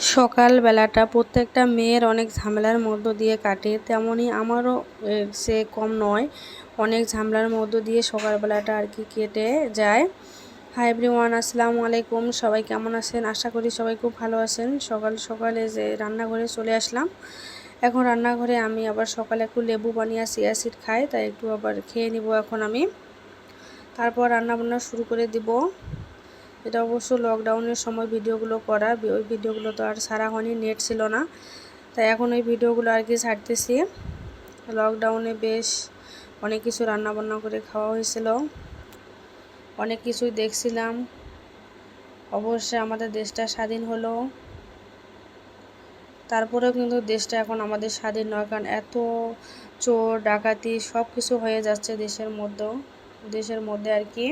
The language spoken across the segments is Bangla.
সকালবেলাটা প্রত্যেকটা মেয়ের অনেক ঝামেলার মধ্য দিয়ে কাটে তেমনই আমারও সে কম নয়। অনেক ঝামেলার মধ্য দিয়ে সকালবেলাটা আর কি কেটে যায়। হাই এভরিওয়ান আসসালামু আলাইকুম। সবাই কেমন আছেন? আশা করি সবাই খুব ভালো আছেন। সকাল সকালে যে রান্নাঘরে চলে আসলাম। এখন রান্নাঘরে আমি আবার সকালে একটু লেবু বানিয়ে সিয়া সিড খাই, তাই একটু আবার খেয়ে নিব এখন আমি। তারপর রান্নাবান্না শুরু করে দিব। এটা অবশ্য লকডাউনের সময় ভিডিওগুলো করা। ওই ভিডিওগুলো তো আর সারা হয়নি নেট ছিল না। তাই এখন ওই ভিডিওগুলো আর কি ছাড়তেছি। লকডাউনে বেশ অনেক কিছু রান্নাবান্না করে খাওয়া হয়েছিল। অনেক কিছুই দেখছিলাম। অবশ্যই আমাদের দেশটা স্বাধীন হলো। তারপরেও কিন্তু দেশটা এখন আমাদের স্বাধীন নয়, কারণ এত চোর, ডাকাতি সব কিছু হয়ে যাচ্ছে দেশের মধ্যে দেশের মধ্যে আর কি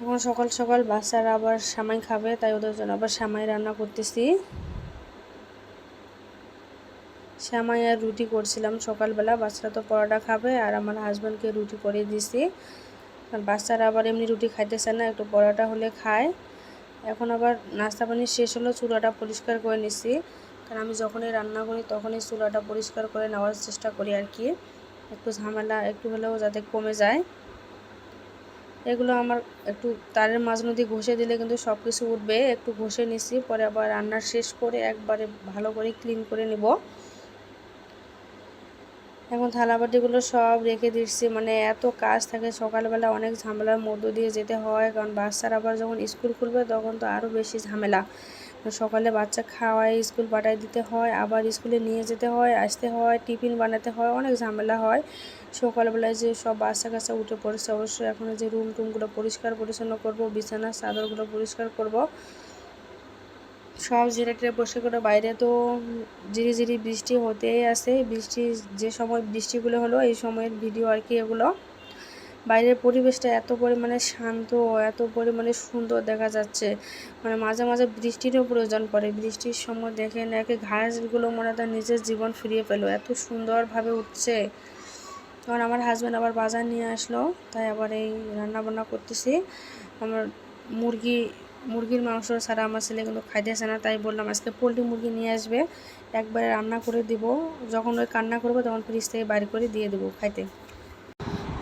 এখন সকাল সকাল বাচ্চারা আবার সামাই খাবে, তাই ওদের জন্য আবার সামাই রান্না করতেছি। সামাই আর রুটি করছিলাম সকালবেলা, বাচ্চারা তো পরোটা খাবে আর আমার হাজব্যান্ডকে রুটি করে দিছি। কারণ বাচ্চারা আবার এমনি রুটি খাইতেছে না, একটু পরোটা হলে খায়। এখন আবার নাস্তা পানি শেষ হলো, চুলাটা পরিষ্কার করে নিছি। কারণ আমি যখনই রান্না করি তখনই চুলাটা পরিষ্কার করে নেওয়ার চেষ্টা করি আর কি। একটু ঝামেলা, একটু হলেও যাতে কমে যায়। এগুলো আমার একটু তারের মাঝ নদী ঘষে দিলে কিন্তু সব কিছু উঠবে। একটু ঘষে নিছি, পরে আবার রান্না শেষ করে একবারে ভালো করে ক্লিন করে নিব। এখন থালাবাটিগুলো সব রেখে দিচ্ছি। মানে এত কাজ থাকে, সকালবেলা অনেক ঝামেলার মধ্য দিয়ে যেতে হয়। কারণ বাচ্চারা আবার যখন স্কুল খুলবে তখন তো আরও বেশি ঝামেলা। সকালে বাচ্চা খাওয়াই স্কুল পাঠাই দিতে হয়, আবার স্কুলে নিয়ে যেতে হয়, আসতে হয়, টিফিন বানাতে হয়, অনেক ঝামেলা হয়। সকালবেলায় যে সব বাচ্চা কাচ্চা উঠে পড়েছে, অবশ্যই এখন যে রুম টুমগুলো পরিষ্কার পরিচ্ছন্ন করব বিছানার চাদরগুলো পরিষ্কার করব। সব জিরে টিরে বসে করে বাইরে তো ঝিরি ঝিরি বৃষ্টি হতেই আছে। বৃষ্টি, যে সময় বৃষ্টিগুলো হলো, এই সময়ের ভিডিও আর কি এগুলো। বাইরের পরিবেশটা এত পরিমাণে শান্ত, এত পরিমাণে সুন্দর দেখা যাচ্ছে। মানে মাঝে মাঝে বৃষ্টিরও প্রয়োজন পড়ে। বৃষ্টির সময় দেখে একে ঘাসগুলো মনে তার নিজের জীবন ফিরিয়ে পেল। এত সুন্দরভাবে উঠছে। তখন আমার হাজব্যান্ড আবার বাজার নিয়ে আসলো। তাই আবার এই রান্না বান্না করতেছি। আমার মুরগি, মুরগির মাংস ছাড়া আমার ছেলে কিন্তু খাইতেছে না। তাই বললাম, আজকে পোলট্রি মুরগি নিয়ে আসবে। একবারে রান্না করে দিব। যখন ওই কান্না করব তখন ফ্রিজ থেকে বাইর করে দিয়ে দেবো খাইতে।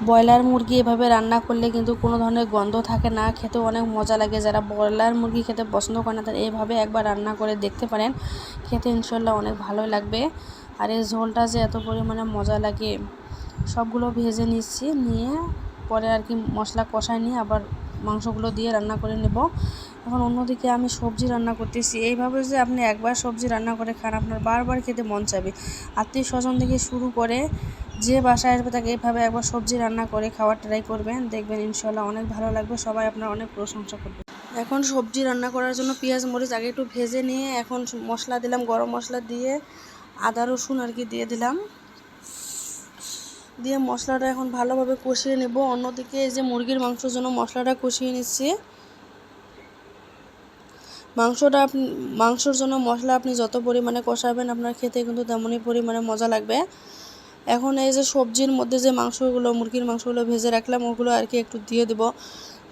ব্রয়লার মুরগি এভাবে রান্না করলে কিন্তু কোনো ধরনের গন্ধ থাকে না, খেতেও অনেক মজা লাগে। যারা ব্রয়লার মুরগি খেতে পছন্দ করে না, তারা এইভাবে একবার রান্না করে দেখতে পারেন। খেতে ইনশাল্লাহ অনেক ভালোই লাগবে। আর এই ঝোলটা যে এত পরিমাণে মজা লাগে, সবগুলো ভেজে নিচ্ছি, নিয়ে পরে আর কি মশলা কষায় নিয়ে আবার মাংসগুলো দিয়ে রান্না করে নেব। এখন অন্যদিকে আমি সবজি রান্না করতেছি। এইভাবে যে আপনি একবার সবজি রান্না করে খান, আপনার বারবার খেতে মন চাবে আত্মীয় স্বজন থেকে শুরু করে যে বাসায় আসবে তাকে এইভাবে একবার সবজি রান্না করে খাওয়ার ট্রাই করবেন, দেখবেন ইনশাল্লাহ অনেক ভালো লাগবে। সবাই আপনার অনেক প্রশংসা করবে। এখন সবজি রান্না করার জন্য পেঁয়াজ, মরিচ আগে একটু ভেজে নিয়ে এখন মশলা দিলাম, গরম মশলা দিয়ে আদা, রসুন আর কি দিয়ে দিলাম। দিয়ে মশলাটা এখন ভালোভাবে কষিয়ে নেব। অন্যদিকে এই যে মুরগির মাংসের জন্য মশলাটা কষিয়ে নিচ্ছি। মাংসটা আপনি মাংসর জন্য মশলা আপনি যত পরিমাণে কষাবেন, আপনার খেতে কিন্তু তেমনই পরিমাণে মজা লাগবে। এখন এই যে সবজির মধ্যে যে মাংসগুলো, মুরগির মাংসগুলো ভেজে রাখলাম, ওগুলো আর কি একটু দিয়ে দেবো।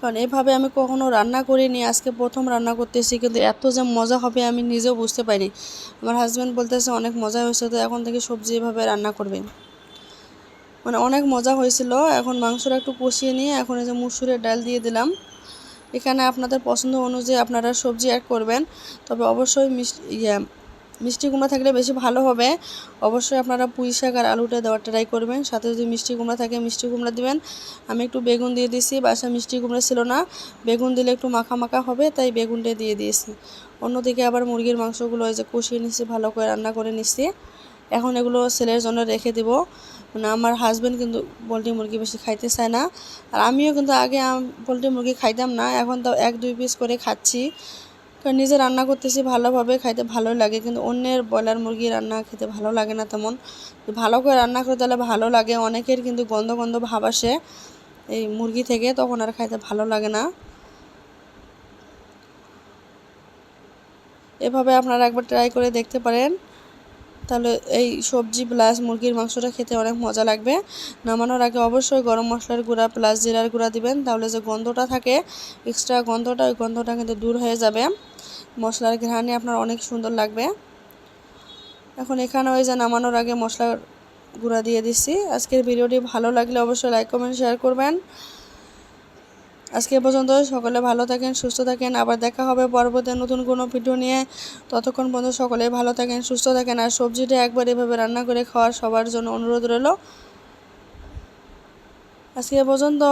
কারণ এভাবে আমি কখনো রান্না করিনি, আজকে প্রথম রান্না করতেছি, কিন্তু এত যে মজা হবে আমি নিজেও বুঝতে পারি আমার হাজব্যান্ড বলতেছে, অনেক মজা হয়েছে, তো এখন থেকে সবজি এভাবে রান্না করবে। মানে অনেক মজা হয়েছিল, এখন মাংসটা একটু কষিয়ে নিয়ে এখন এই যে মুসুরের ডাল দিয়ে দিলাম। এখানে আপনাদের পছন্দ অনুযায়ী আপনারা সবজি অ্যাড করবেন, তবে অবশ্যই মিষ্টি ইয়ে মিষ্টি কুমড়া থাকলে বেশি ভালো হবে। অবশ্যই আপনারা পুঁই শাক আর আলুটা দেওয়ার ট্রাই করবেন। সাথে যদি মিষ্টি কুমড়া থাকে, মিষ্টি কুমড়া দিবেন। আমি একটু বেগুন দিয়ে দিয়েছি বাসা মিষ্টি কুমড়া ছিল না। বেগুন দিলে একটু মাখা মাখা হবে, তাই বেগুনটা দিয়ে দিয়েছি। অন্যদিকে আবার মুরগির মাংসগুলো যে কষিয়ে নিচ্ছি ভালো করে রান্না করে নিচ্ছি এখন এগুলো ছেলের জন্য রেখে দেব। মানে আমার হাজব্যান্ড কিন্তু পোলট্রি মুরগি বেশি খাইতে চায় না। আর আমিও কিন্তু আগে পোলট্রি মুরগি খাইতাম না। এখন তো এক দুই পিস করে খাচ্ছি। কারণ নিজে রান্না করতেছি, ভালোভাবে খাইতে ভালো লাগে, কিন্তু অন্যের ব্রয়লার মুরগি রান্না খেতে ভালো লাগে না তেমন। ভালো করে রান্না করে তাহলে ভালো লাগে, অনেকের কিন্তু গন্ধ গন্ধ ভাব আসে এই মুরগি থেকে, তখন আর খাইতে ভালো লাগে না। এভাবে আপনারা একবার ট্রাই করে দেখতে পারেন। তাহলে এই সবজি প্লাস মুরগির মাংসটা খেতে অনেক মজা লাগবে। নামানোর আগে অবশ্যই গরম মশলার গুঁড়া প্লাস জিরার গুঁড়া দিবেন, তাহলে যে গন্ধটা থাকে এক্সট্রা গন্ধটা, ওই গন্ধটা কিন্তু দূর হয়ে যাবে। মশলার ঘ্রাণে আপনার অনেক সুন্দর লাগবে। এখন এখানে ওই যে নামানোর আগে মশলার গুঁড়া দিয়ে দিচ্ছি। আজকের ভিডিওটি ভালো লাগলে অবশ্যই লাইক কমেন্ট শেয়ার করবেন। আজকে পর্যন্ত সকলে ভালো থাকেন, সুস্থ থাকেন। আবার দেখা হবে পরবর্তী নতুন কোনো ভিডিও নিয়ে। ততক্ষণ পর্যন্ত সকলে ভালো থাকেন, সুস্থ থাকেন। আর সবজিটা একবার এভাবে রান্না করে খাওয়ার সবার জন্য অনুরোধ রইল। আজকে পর্যন্ত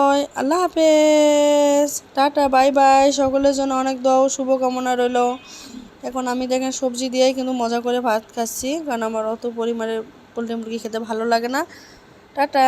আল্লাহ হাফেজ। Tata, bye bye. সকলের জন্য অনেক দোয়া শুভকামনা রইল। এখন আমি দেখেন সবজি দিয়েই কিন্তু মজা করে ভাত খাচ্ছি, কারণ আমার অত পরিমাণে পোলট্রি মুরগি খেতে ভালো লাগে না। টাটা।